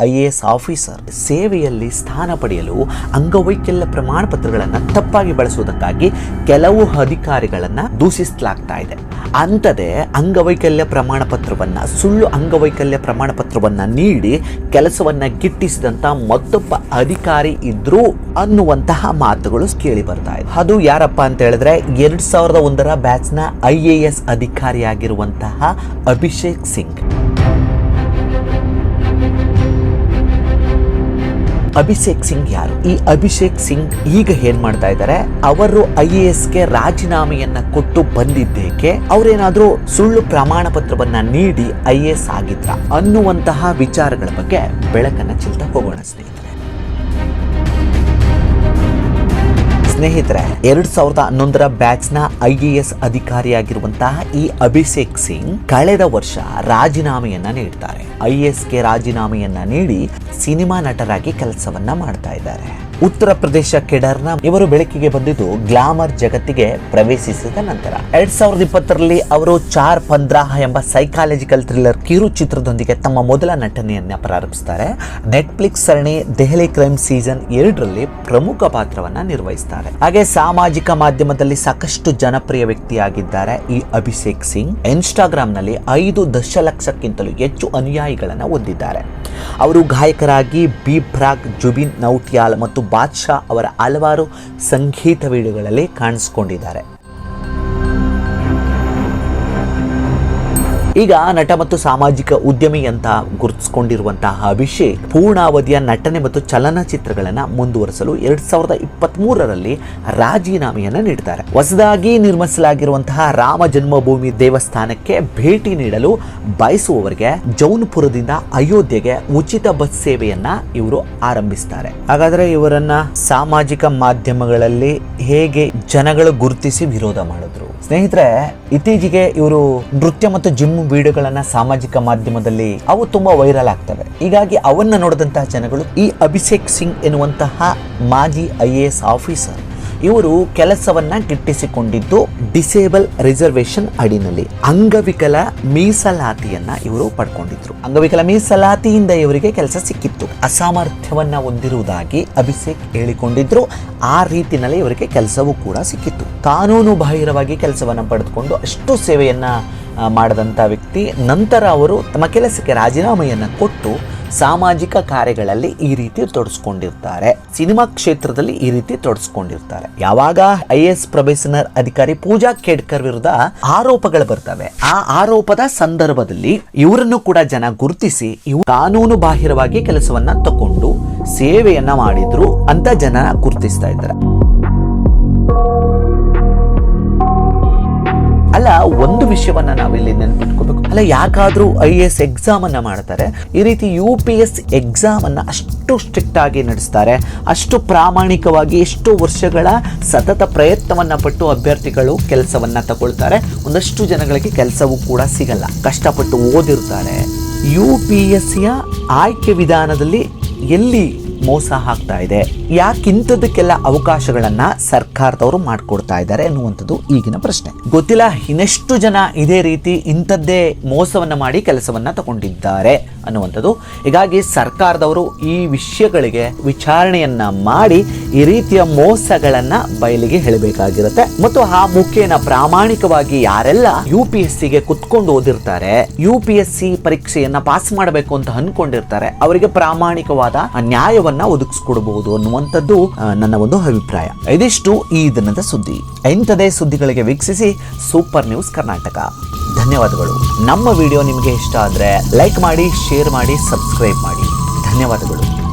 I A S officer ಸೇವೆಯಲ್ಲಿ ಸ್ಥಾನ ಪಡೆಯಲು ಅಂಗವೈಕಲ್ಯ ಪ್ರಮಾಣ ಪತ್ರಗಳನ್ನು ತಪ್ಪಾಗಿ ಬಳಸುವುದಕ್ಕಾಗಿ ಕೆಲವು ಅಧಿಕಾರಿಗಳನ್ನು ದೂಷಿಸಲಾಗ್ತಾ ಇದೆ. ಅಂಥದೇ ಅಂಗವೈಕಲ್ಯ ಪ್ರಮಾಣ ಪತ್ರವನ್ನ ಸುಳ್ಳು ಅಂಗವೈಕಲ್ಯ ಪ್ರಮಾಣ ಪತ್ರವನ್ನ ನೀಡಿ ಕೆಲಸವನ್ನ ಗಿಟ್ಟಿಸಿದಂಥ ಮತ್ತೊಬ್ಬ ಅಧಿಕಾರಿ ಇದ್ರು ಅನ್ನುವಂತಹ ಮಾತುಗಳು ಕೇಳಿ ಬರ್ತಾ ಇದೆ. ಅದು ಯಾರಪ್ಪ ಅಂತ ಹೇಳಿದ್ರೆ ಎರಡ್ ಸಾವಿರದ ಒಂದರ ಬ್ಯಾಚ್ನ ಐ ಎ ಎಸ್ ಅಧಿಕಾರಿಯಾಗಿರುವಂತಹ ಅಭಿಷೇಕ್ ಸಿಂಗ್. ಅಭಿಷೇಕ್ ಸಿಂಗ್ ಯಾರು? ಈ ಅಭಿಷೇಕ್ ಸಿಂಗ್ ಈಗ ಏನ್ ಮಾಡ್ತಾ ಇದ್ದಾರೆ? ಅವರು ಐ ಎ ಗೆ ರಾಜೀನಾಮೆಯನ್ನ ಕೊಟ್ಟು ಬಂದಿದ್ದೇಕೆ? ಅವರೇನಾದ್ರೂ ಸುಳ್ಳು ಪ್ರಮಾಣ ಪತ್ರವನ್ನ ನೀಡಿ ಐ ಎ ಎಸ್ ಆಗಿದ್ರ ಅನ್ನುವಂತಹ ವಿಚಾರಗಳ ಬಗ್ಗೆ ಬೆಳಕನ್ನ ಚೆಲ್ತಾ ಹೋಗೋಣ ಸ್ನೇಹಿತರೆ. ಸ್ನೇಹಿತರೆ, ಎರಡ್ ಸಾವಿರದ ಹನ್ನೊಂದರ ಬ್ಯಾಚ್ನ ಐ ಎ ಎಸ್ ಅಧಿಕಾರಿಯಾಗಿರುವಂತಹ ಈ ಅಭಿಷೇಕ್ ಸಿಂಗ್ ಕಳೆದ ವರ್ಷ ರಾಜೀನಾಮೆಯನ್ನ ನೀಡ್ತಾರೆ. ಐ ಗೆ ರಾಜೀನಾಮೆಯನ್ನ ನೀಡಿ ಸಿನಿಮಾ ನಟರಾಗಿ ಕೆಲಸವನ್ನ ಮಾಡ್ತಾ ಇದ್ದಾರೆ. ಉತ್ತರ ಪ್ರದೇಶ ಕೆಡರ್ನ ಇವರು ಬೆಳಕಿಗೆ ಬಂದಿದ್ದು ಗ್ಲಾಮರ್ ಜಗತ್ತಿಗೆ ಪ್ರವೇಶಿಸಿದ ನಂತರ. ಎರಡ್ ಸಾವಿರದ ಇಪ್ಪತ್ತರಲ್ಲಿ ಅವರು ಚಾರ್ ಪಂದ್ರಾಹ ಎಂಬ ಸೈಕಾಲಜಿಕಲ್ ಥ್ರಿಲ್ಲರ್ ಕಿರು ಚಿತ್ರದೊಂದಿಗೆ ತಮ್ಮ ಮೊದಲ ನಟನೆಯನ್ನ ಪ್ರಾರಂಭಿಸ್ತಾರೆ. ನೆಟ್ಫ್ಲಿಕ್ಸ್ ಸರಣಿ ದೆಹಲಿ ಕ್ರೈಮ್ ಸೀಸನ್ ಎರಡರಲ್ಲಿ ಪ್ರಮುಖ ಪಾತ್ರವನ್ನ ನಿರ್ವಹಿಸ್ತಾರೆ. ಹಾಗೆ ಸಾಮಾಜಿಕ ಮಾಧ್ಯಮದಲ್ಲಿ ಸಾಕಷ್ಟು ಜನಪ್ರಿಯ ವ್ಯಕ್ತಿಯಾಗಿದ್ದಾರೆ ಈ ಅಭಿಷೇಕ್ ಸಿಂಗ್. ಇನ್ಸ್ಟಾಗ್ರಾಮ್ನಲ್ಲಿ ಐದು ದಶಲಕ್ಷಕ್ಕಿಂತಲೂ ಹೆಚ್ಚು ಅನುಯಾಯಿಗಳನ್ನ ಹೊಂದಿದ್ದಾರೆ. ಅವರು ಗಾಯಕರಾಗಿ ಬಿ ಪ್ರಾಗ್ ಜುಬಿನ್, ನೌಟಿಯಾಲ್ ಮತ್ತು ಬಾದ್ಶಾ ಅವರ ಹಲವಾರು ಸಂಗೀತ ವೀಡಿಯೋಗಳಲ್ಲಿ ಕಾಣಿಸಿಕೊಂಡಿದ್ದಾರೆ. ಈಗ ನಟ ಮತ್ತು ಸಾಮಾಜಿಕ ಉದ್ಯಮಿ ಅಂತ ಗುರುತಿಸಿಕೊಂಡಿರುವಂತಹ ಅಭಿಷೇಕ್, ಪೂರ್ಣಾವಧಿಯ ನಟನೆ ಮತ್ತು ಚಲನಚಿತ್ರಗಳನ್ನು ಮುಂದುವರಿಸಲು ಎರಡ್ ಸಾವಿರದ ಇಪ್ಪತ್ತ್ ಮೂರರಲ್ಲಿ ರಾಜೀನಾಮೆಯನ್ನ ನೀಡಿದ್ದಾರೆ ಹೊಸದಾಗಿ ನಿರ್ಮಿಸಲಾಗಿರುವಂತಹ ರಾಮ ಜನ್ಮಭೂಮಿ ದೇವಸ್ಥಾನಕ್ಕೆ ಭೇಟಿ ನೀಡಲು ಬಯಸುವವರಿಗೆ ಜೌನ್ಪುರದಿಂದ ಅಯೋಧ್ಯೆಗೆ ಉಚಿತ ಬಸ್ ಸೇವೆಯನ್ನ ಇವರು ಆರಂಭಿಸ್ತಾರೆ. ಹಾಗಾದ್ರೆ ಇವರನ್ನ ಸಾಮಾಜಿಕ ಮಾಧ್ಯಮಗಳಲ್ಲಿ ಹೇಗೆ ಜನಗಳು ಗುರುತಿಸಿ ವಿರೋಧ ಮಾಡಿದ್ರು? ಸ್ನೇಹಿತರೆ, ಇತ್ತೀಚೆಗೆ ಇವರು ನೃತ್ಯ ಮತ್ತು ಜಿಮ್ ವಿಡಿಯೋಗಳನ್ನ ಸಾಮಾಜಿಕ ಮಾಧ್ಯಮದಲ್ಲಿ ಅವು ತುಂಬಾ ವೈರಲ್ ಆಗ್ತವೆ. ಹೀಗಾಗಿ ಅವನ್ನ ನೋಡಿದಂತಹ ಜನಗಳು ಈ ಅಭಿಷೇಕ್ ಸಿಂಗ್ ಎನ್ನುವಂತಹ ಮಾಜಿ ಐ ಎ ಎಸ್ ಆಫೀಸರ್ ಇವರು ಕೆಲಸವನ್ನ ಗಿಟ್ಟಿಸಿಕೊಂಡಿದ್ದು ಡಿಸೇಬಲ್ ರಿಸರ್ವೇಶನ್ ಅಡಿನಲ್ಲಿ, ಅಂಗವಿಕಲ ಮೀಸಲಾತಿಯನ್ನ ಇವರು ಪಡ್ಕೊಂಡಿದ್ರು. ಅಂಗವಿಕಲ ಮೀಸಲಾತಿಯಿಂದ ಇವರಿಗೆ ಕೆಲಸ ಸಿಕ್ಕಿತ್ತು. ಅಸಾಮರ್ಥ್ಯವನ್ನ ಹೊಂದಿರುವುದಾಗಿ ಅಭಿಷೇಕ್ ಹೇಳಿಕೊಂಡಿದ್ರು. ಆ ರೀತಿನಲ್ಲಿ ಇವರಿಗೆ ಕೆಲಸವೂ ಕೂಡ ಸಿಕ್ಕಿತ್ತು. ಕಾನೂನು ಬಾಹಿರವಾಗಿ ಕೆಲಸವನ್ನ ಪಡೆದುಕೊಂಡು ಅಷ್ಟು ಸೇವೆಯನ್ನ ಮಾಡಿದಂಥ ವ್ಯಕ್ತಿ, ನಂತರ ಅವರು ತಮ್ಮ ಕೆಲಸಕ್ಕೆ ರಾಜೀನಾಮೆಯನ್ನು ಕೊಟ್ಟು ಸಾಮಾಜಿಕ ಕಾರ್ಯಗಳಲ್ಲಿ ಈ ರೀತಿ ತೊಡಸ್ಕೊಂಡಿರ್ತಾರೆ. ಸಿನಿಮಾ ಕ್ಷೇತ್ರದಲ್ಲಿ ಈ ರೀತಿ ತೊಡಸ್ಕೊಂಡಿರ್ತಾರೆ. ಯಾವಾಗ ಐ ಎಸ್ ಪ್ರೊಬೇಷನರ್ ಅಧಿಕಾರಿ ಪೂಜಾ ಕೇಡ್ಕರ್ ವಿರುದ್ಧ ಆರೋಪಗಳು ಬರ್ತವೆ, ಆ ಆರೋಪದ ಸಂದರ್ಭದಲ್ಲಿ ಇವರನ್ನು ಕೂಡ ಜನ ಗುರುತಿಸಿ ಇವು ಕಾನೂನು ಬಾಹಿರವಾಗಿ ಕೆಲಸವನ್ನ ತಕೊಂಡು ಸೇವೆಯನ್ನ ಮಾಡಿದ್ರು ಅಂತ ಜನ ಗುರುತಿಸ್ತಾ ಇದ್ದಾರೆ. ಅಲ್ಲ, ಒಂದು ವಿಷಯವನ್ನ ನಾವಿಲ್ಲಿ ನೆನ್ಪಿಟ್ಕೋಬೇಕು. ಅಲ್ಲ ಯಾಕಾದರೂ ಐ ಎ ಎಸ್ ಎಕ್ಸಾಮ್ ಅನ್ನ ಮಾಡ್ತಾರೆ. ಈ ರೀತಿ ಯು ಪಿ ಎಸ್ ಎಕ್ಸಾಮ್ ಅನ್ನ ಅಷ್ಟು ಸ್ಟ್ರಿಕ್ಟ್ ಆಗಿ ನಡೆಸ್ತಾರೆ. ಅಷ್ಟು ಪ್ರಾಮಾಣಿಕವಾಗಿ ಎಷ್ಟು ವರ್ಷಗಳ ಸತತ ಪ್ರಯತ್ನವನ್ನ ಪಟ್ಟು ಅಭ್ಯರ್ಥಿಗಳು ಕೆಲಸವನ್ನ ತಗೊಳ್ತಾರೆ. ಒಂದಷ್ಟು ಜನಗಳಿಗೆ ಕೆಲಸವೂ ಕೂಡ ಸಿಗಲ್ಲ. ಕಷ್ಟಪಟ್ಟು ಓದಿರ್ತಾರೆ. ಯು ಪಿ ಎಸ್ ಯ ಆಯ್ಕೆ ವಿಧಾನದಲ್ಲಿ ಎಲ್ಲಿ ಮೋಸ ಆಗ್ತಾ ಇದೆ. ಯಾಕಿಂಥದಕ್ಕೆಲ್ಲ ಅವಕಾಶಗಳನ್ನ ಸರ್ಕಾರದವರು ಮಾಡ್ಕೊಡ್ತಾ ಇದ್ದಾರೆ ಅನ್ನುವಂಥದ್ದು ಈಗಿನ ಪ್ರಶ್ನೆ. ಗೊತ್ತಿಲ್ಲ, ಇನ್ನೆಷ್ಟು ಜನ ಇದೇ ರೀತಿ ಇಂಥದ್ದೇ ಮೋಸವನ್ನ ಮಾಡಿ ಕೆಲಸವನ್ನ ತಗೊಂಡಿದ್ದಾರೆ ಅನ್ನುವಂಥದ್ದು. ಹೀಗಾಗಿ ಸರ್ಕಾರದವರು ಈ ವಿಷಯಗಳಿಗೆ ವಿಚಾರಣೆಯನ್ನ ಮಾಡಿ ಈ ರೀತಿಯ ಮೋಸಗಳನ್ನ ಬಯಲಿಗೆ ಹೇಳಬೇಕಾಗಿರುತ್ತೆ. ಮತ್ತು ಆ ಮುಖೇನ ಪ್ರಾಮಾಣಿಕವಾಗಿ ಯಾರೆಲ್ಲ ಯು ಪಿ ಎಸ್ ಸಿಗೆ ಕುತ್ಕೊಂಡು ಓದಿರ್ತಾರೆ, ಯು ಪಿ ಎಸ್ ಸಿ ಪರೀಕ್ಷೆಯನ್ನ ಪಾಸ್ ಮಾಡಬೇಕು ಅಂತ ಅನ್ಕೊಂಡಿರ್ತಾರೆ, ಅವರಿಗೆ ಪ್ರಾಮಾಣಿಕವಾದ ನ್ಯಾಯವನ್ನ ಒದಗಿಸ್ಕೊಡ್ಬಹುದು ಅನ್ನುವಂಥದ್ದು ನನ್ನ ಒಂದು ಅಭಿಪ್ರಾಯ. ಇದಿಷ್ಟು ಈ ದಿನದ ಸುದ್ದಿ. ಇಂಥದೇ ಸುದ್ದಿಗಳಿಗೆ ವೀಕ್ಷಿಸಿ ಸೂಪರ್ ನ್ಯೂಸ್ ಕರ್ನಾಟಕ. ಧನ್ಯವಾದಗಳು. ನಮ್ಮ ವಿಡಿಯೋ ನಿಮಗೆ ಇಷ್ಟ ಆದರೆ ಲೈಕ್ ಮಾಡಿ, ಶೇರ್ ಮಾಡಿ, ಸಬ್ಸ್ಕ್ರೈಬ್ ಮಾಡಿ. ಧನ್ಯವಾದಗಳು.